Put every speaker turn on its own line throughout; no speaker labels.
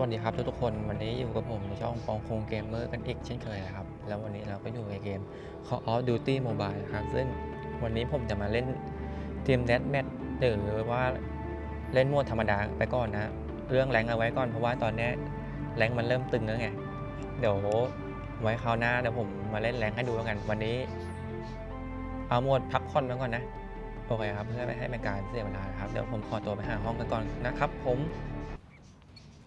สวัสดีครับทุกๆคนวันนี้อยู่กับผมในช่องปองคงเกมเมอร์กันอีกเช่นเคยนะครับ แล้ววันนี้เราก็อยู่ในเกม Call of Duty Mobile นะครับ ซึ่งวันนี้ผมจะมาเล่นทีม Deathmatch หรือว่าเล่นโหมดธรรมดาไปก่อนนะ เรื่องแรงเอาไว้ก่อนเพราะว่าตอนนี้แรงมันเริ่มตึงแล้วไง เดี๋ยวไว้คราวหน้าเดี๋ยวผมมาเล่นแรงให้ดูแล้วกัน วันนี้ เอาหมดพักผ่อนไว้ก่อนนะโอเคครับเพื่อไม่ให้เป็นการเสียเวลานะครับเดี๋ยวผมขอตัวไปหาห้องกันก่อนนะครับ ผม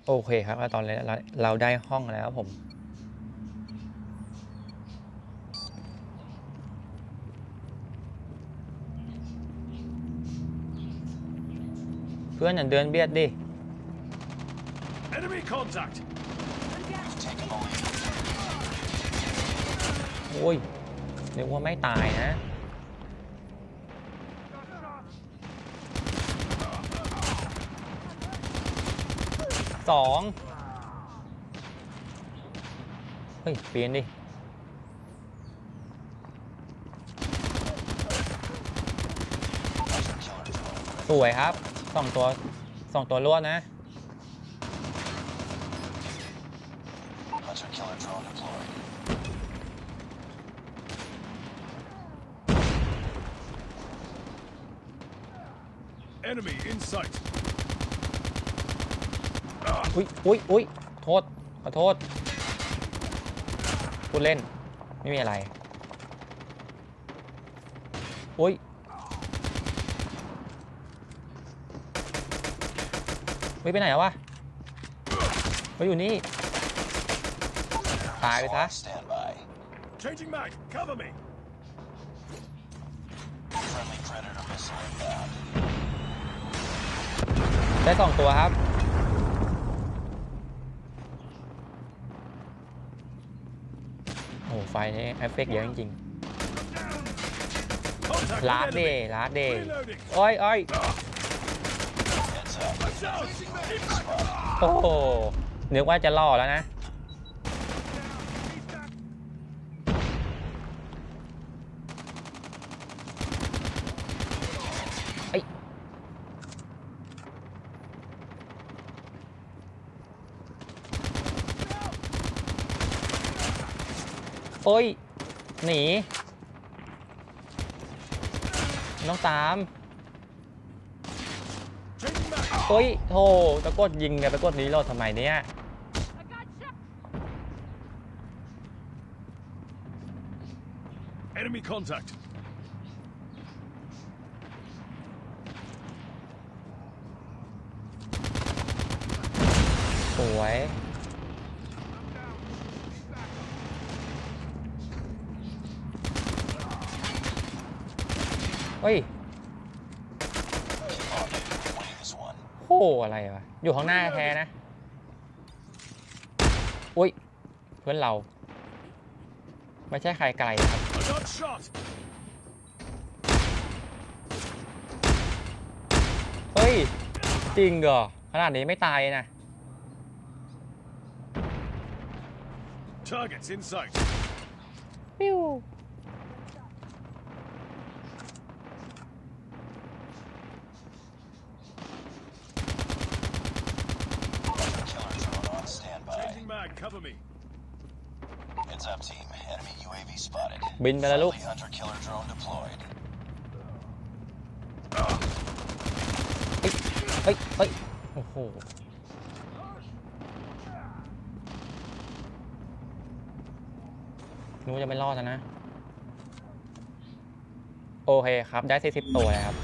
โอเคครับแล้วตอนนี้เราเราได้ห้องแล้วครับผม เพื่อนอย่าเดินเบียดดิ
Enemy contact!
โอ้ยนึกว่าไม่ตายนะ สองเฮ้ยเปลี่ยนดิ สวยครับสองตัวสองตัวรวดนะ
Enemy in sight.
อุ้ยอุ้ยอุ้ยโทษ ขอโทษพูดเล่น ไม่มีอะไร อุ้ยเฮ้ยไปไหนแล้ววะเฮ้ยอยู่นี่ ตายไปซะ
On standby.
Changing mag! Cover me!
Friendly predator missile inbound.
ได้สองตัวครับ โอ้โหไฟ นี่เอฟเฟกต์เยอะจริง
Contact
ๆลาด
with
เด
enemy!
ลาดเด
Reloading!
โอ้ยโอ้ย
Heads up.
Watch out! Keep
โอ้โหนึกว่าจะล่อแล้วนะ โอ้ย หนี น้องตาม
Changing mag!
เฮ้ยโธ่ตะกดยิงไงไปกดนี้โหลดทำไมเนี่ย
Enemy contact!
สวย เฮ้ย
Winning this one.
โอ้อะไรวะ อยู่ข้างหน้าแท้นะ อุ้ย เพื่อนเรา ไม่ใช่ใครไกลนะครับ
I got shot!
เฮ้ย จริงเหรอ ขนาดนี้ไม่ตายนะ
Targets in sight!
ปิ้ว
Hunter killer drone on standby.
Changing mag! Cover me!
Heads up, team. Enemy UAV spotted.
บินไปแล้วลูก
Friendly hunter killer drone deployed.
เฮ้ยเฮ้ยโอ้โหนึกว่าจะไม่รอดแล้วนะ โอเคครับ ได้ 40 ตัวแล้วครับ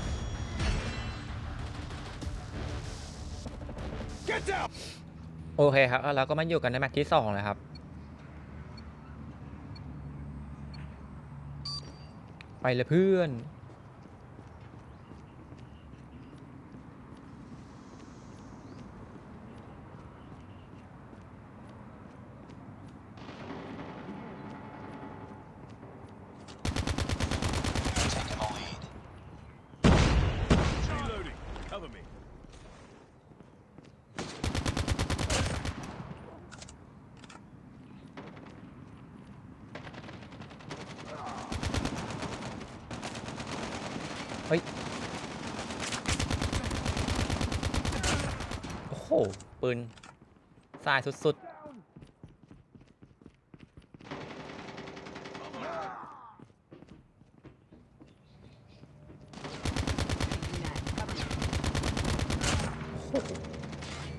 Get down!
โอเคครับแล้วเราก็มาอยู่กันในแมตช์ที่สองนะครับ ไปเลยเพื่อน เฮ้ย โอ้โห ปืนซ้ายสุดๆ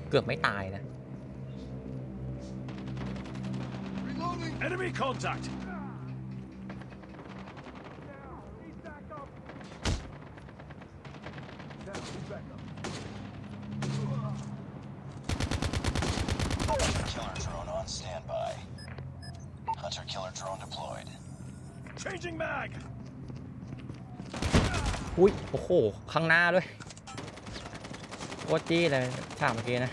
เกือบไม่ตายนะ
Enemy contact.
Killer drone on standby. Hunter killer drone deployed.
Changing mag.
อุ้ย โอ้โห ข้างหน้าด้วยโคตรจี้เลยฉากเมื่อกี้นะ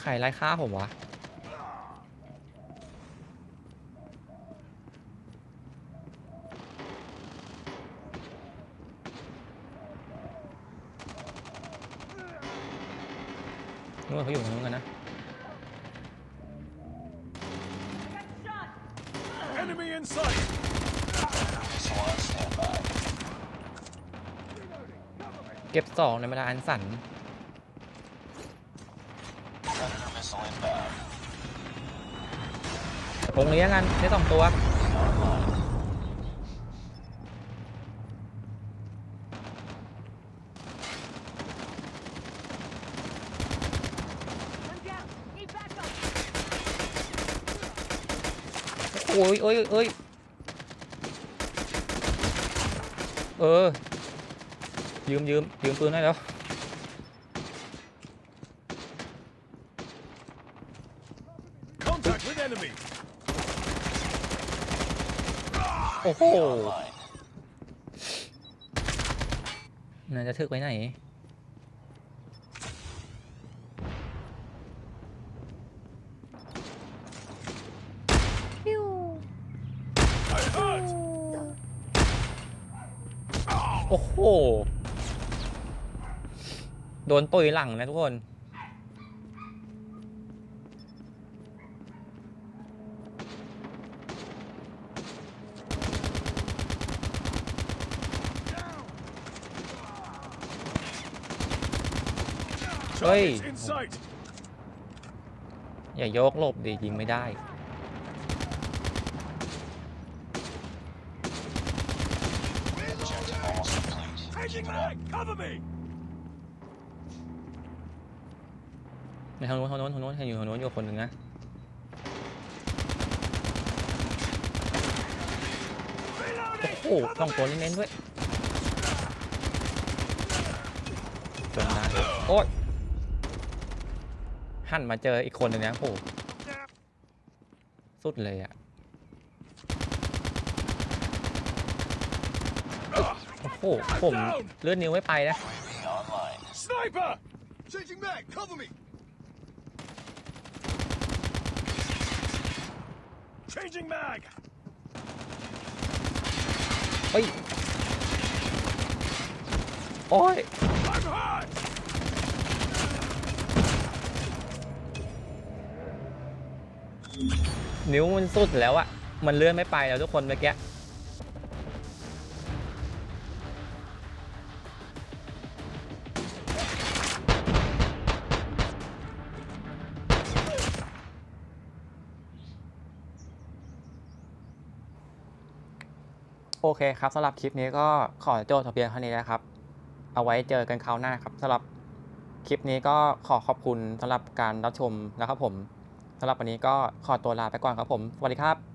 ใครไล่ฆ่าผมวะ นู้นเขาอยู่ตรงนู้นกันนะ
Enemy in sight.
Missile on standby.
เก็บสองในเวลาอันสั่น
Predator missile inbound.
วงเลี้ยงกันได้สองตัว โอ้ยโอ้ยโอ้ยเออ ยืมยืมยืมปืนได้แล้ว
Contact with enemy.
โอ้โห
Online.
น่าจะถึกไปไหน
I hurt.
โอ้โห โดนตุยหลังนะทุกคน
Targets
Oi.
in sight.
อย่าโยกหลบดิยิงไม่ได้
Objective almost complete.
Changing
Keep it up.
mag. Cover me.
ในทางโน้นทางโน้นทางโน้นเห็นอยู่ทางโน้นอยู่คนหนึ่งนะโอ้โหต้องตัวเน้นๆด้วยจนนะโอ๊ยหันมาเจออีกคนหนึ่งนะโอ้สุดเลยอะ โอ้โหผมเลื่อนนิ้วไม่ไปนะ
UAV online.
Sniper. Changing mag. Cover me. Changing mag.
เฮ้ย โอ้ย
I'm hot.
นิ้วมันสุดแล้วอะมันเลื่อนไม่ไปแล้วทุกคนเมื่อกี้ โอเคครับสำหรับคลิปนี้ก็ขอโจทย์เพียงเท่านี้นะครับ เอาไว้เจอกันคราวหน้าครับสำหรับคลิปนี้ก็ขอขอบคุณสำหรับการรับชมนะครับผมสำหรับวันนี้ก็ขอตัวลาไปก่อนครับผม สวัสดีครับ